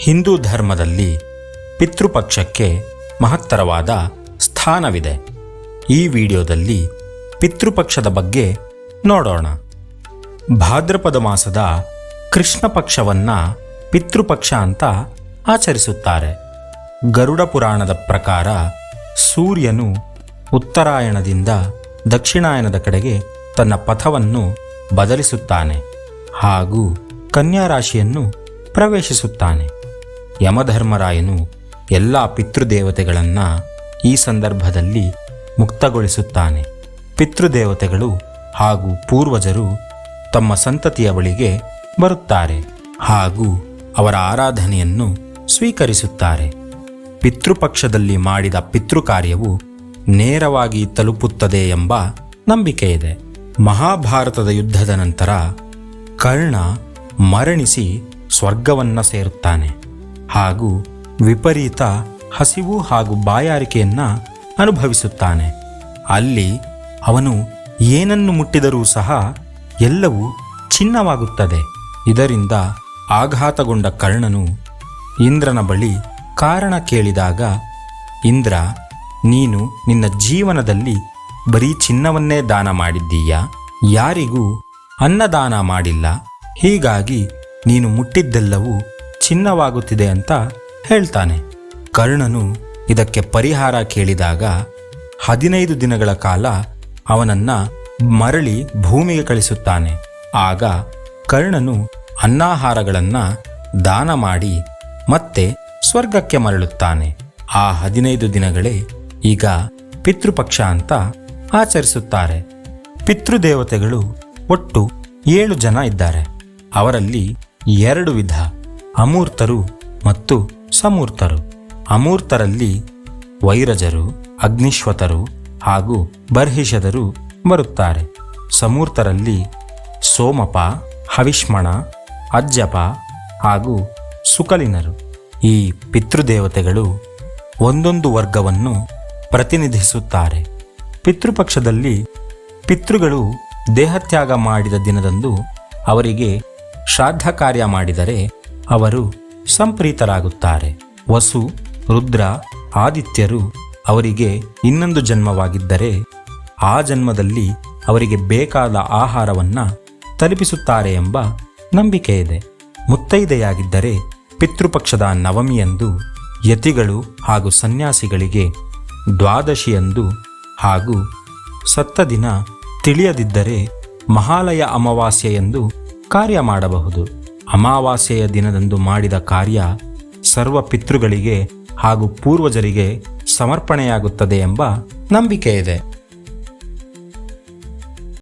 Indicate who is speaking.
Speaker 1: ಹಿಂದೂ ಧರ್ಮದಲ್ಲಿ ಪಿತೃಪಕ್ಷಕ್ಕೆ ಮಹತ್ತರವಾದ ಸ್ಥಾನವಿದೆ. ಈ ವಿಡಿಯೋದಲ್ಲಿ ಪಿತೃಪಕ್ಷದ ಬಗ್ಗೆ ನೋಡೋಣ. ಭಾದ್ರಪದ ಮಾಸದ ಕೃಷ್ಣ ಪಕ್ಷವನ್ನು ಪಿತೃಪಕ್ಷ ಅಂತ ಆಚರಿಸುತ್ತಾರೆ. ಗರುಡ ಪುರಾಣದ ಪ್ರಕಾರ ಸೂರ್ಯನು ಉತ್ತರಾಯಣದಿಂದ ದಕ್ಷಿಣಾಯನದ ಕಡೆಗೆ ತನ್ನ ಪಥವನ್ನು ಬದಲಿಸುತ್ತಾನೆ ಹಾಗೂ ಕನ್ಯಾರಾಶಿಯನ್ನು ಪ್ರವೇಶಿಸುತ್ತಾನೆ. ಯಮಧರ್ಮರಾಯನು ಎಲ್ಲ ಪಿತೃದೇವತೆಗಳನ್ನು ಈ ಸಂದರ್ಭದಲ್ಲಿ ಮುಕ್ತಗೊಳಿಸುತ್ತಾನೆ. ಪಿತೃದೇವತೆಗಳು ಹಾಗೂ ಪೂರ್ವಜರು ತಮ್ಮ ಸಂತತಿಯ ಬಳಿಗೆ ಬರುತ್ತಾರೆ ಹಾಗೂ ಅವರ ಆರಾಧನೆಯನ್ನು ಸ್ವೀಕರಿಸುತ್ತಾರೆ. ಪಿತೃಪಕ್ಷದಲ್ಲಿ ಮಾಡಿದ ಪಿತೃಕಾರ್ಯವು ನೇರವಾಗಿ ತಲುಪುತ್ತದೆ ಎಂಬ ನಂಬಿಕೆಯಿದೆ. ಮಹಾಭಾರತದ ಯುದ್ಧದ ನಂತರ ಕರ್ಣ ಮರಣಿಸಿ ಸ್ವರ್ಗವನ್ನು ಸೇರುತ್ತಾನೆ. ಹಾಗೂ ವಿಪರೀತ ಹಸಿವು ಹಾಗೂ ಬಾಯಾರಿಕೆಯನ್ನು ಅನುಭವಿಸುತ್ತಾನೆ. ಅಲ್ಲಿ ಅವನು ಏನನ್ನು ಮುಟ್ಟಿದರೂ ಸಹ ಎಲ್ಲವೂ ಚಿನ್ನವಾಗುತ್ತದೆ ಇದರಿಂದ ಆಘಾತಗೊಂಡ ಕರ್ಣನು ಇಂದ್ರನ ಬಳಿ ಕಾರಣ ಕೇಳಿದಾಗ, ಇಂದ್ರ, ನೀನು ನಿನ್ನ ಜೀವನದಲ್ಲಿ ಬರೀ ಚಿನ್ನವನ್ನೇ ದಾನ ಮಾಡಿದ್ದೀಯಾ? ಯಾರಿಗೂ ಅನ್ನದಾನ ಮಾಡಿಲ್ಲ. ಹೀಗಾಗಿ ನೀನು ಮುಟ್ಟಿದ್ದೆಲ್ಲವೂ ಚಿನ್ನವಾಗುತ್ತಿದೆ ಅಂತ ಹೇಳ್ತಾನೆ. ಕರ್ಣನು ಇದಕ್ಕೆ ಪರಿಹಾರ ಕೇಳಿದಾಗ ಹದಿನೈದು ದಿನಗಳ ಕಾಲ ಅವನನ್ನ ಮರಳಿ ಭೂಮಿಗೆ ಕಳಿಸುತ್ತಾನೆ. ಆಗ ಕರ್ಣನು ಅನ್ನಾಹಾರಗಳನ್ನ ದಾನ ಮಾಡಿ ಮತ್ತೆ ಸ್ವರ್ಗಕ್ಕೆ ಮರಳುತ್ತಾನೆ. ಆ ಹದಿನೈದು ದಿನಗಳೇ ಈಗ ಪಿತೃಪಕ್ಷ ಅಂತ ಆಚರಿಸುತ್ತಾರೆ. ಪಿತೃದೇವತೆಗಳು ಒಟ್ಟು ಏಳು ಜನ ಇದ್ದಾರೆ. ಅವರಲ್ಲಿ ಎರಡು ವಿಧ. ಅಮೂರ್ತರು ಮತ್ತು ಸಮೂರ್ತರು. ಅಮೂರ್ತರಲ್ಲಿ ವೈರಜರು, ಅಗ್ನಿಶ್ವತರು ಹಾಗೂ ಬರ್ಹಿಷದರು ಬರುತ್ತಾರೆ. ಸಮೂರ್ತರಲ್ಲಿ ಸೋಮಪ, ಹವಿಷ್ಮಣ, ಅಜ್ಜಪ ಹಾಗೂ ಸುಕಲಿನರು. ಈ ಪಿತೃದೇವತೆಗಳು ಒಂದೊಂದು ವರ್ಗವನ್ನು ಪ್ರತಿನಿಧಿಸುತ್ತಾರೆ. ಪಿತೃಪಕ್ಷದಲ್ಲಿ ಪಿತೃಗಳು ದೇಹತ್ಯಾಗ ಮಾಡಿದ ದಿನದಂದು ಅವರಿಗೆ ಶ್ರಾದ್ದ ಕಾರ್ಯ ಮಾಡಿದರೆ ಅವರು ಸಂಪ್ರೀತರಾಗುತ್ತಾರೆ. ವಸು, ರುದ್ರ, ಆದಿತ್ಯರು ಅವರಿಗೆ ಇನ್ನೊಂದು ಜನ್ಮವಾಗಿದ್ದರೆ ಆ ಜನ್ಮದಲ್ಲಿ ಅವರಿಗೆ ಬೇಕಾದ ಆಹಾರವನ್ನ ತಲುಪಿಸುತ್ತಾರೆ ಎಂಬ ನಂಬಿಕೆ ಇದೆ ಮುತ್ತೈದೆಯಾಗಿದ್ದರೆ ಪಿತೃಪಕ್ಷದ ನವಮಿಯಂದು ಯತಿಗಳು ಹಾಗೂ ಸನ್ಯಾಸಿಗಳಿಗೆ ದ್ವಾದಶಿಯಂದು ಹಾಗೂ ಸತ್ತ ದಿನ ತಿಳಿಯದಿದ್ದರೆ ಮಹಾಲಯ ಅಮಾವಾಸ್ಯೆಯೆಂದು ಕಾರ್ಯ ಮಾಡಬಹುದು. ಅಮಾವಾಸ್ಯೆಯ ದಿನದಂದು ಮಾಡಿದ ಕಾರ್ಯ ಸರ್ವ ಪಿತೃಗಳಿಗೆ ಹಾಗೂ ಪೂರ್ವಜರಿಗೆ ಸಮರ್ಪಣೆಯಾಗುತ್ತದೆ ಎಂಬ ನಂಬಿಕೆ ಇದೆ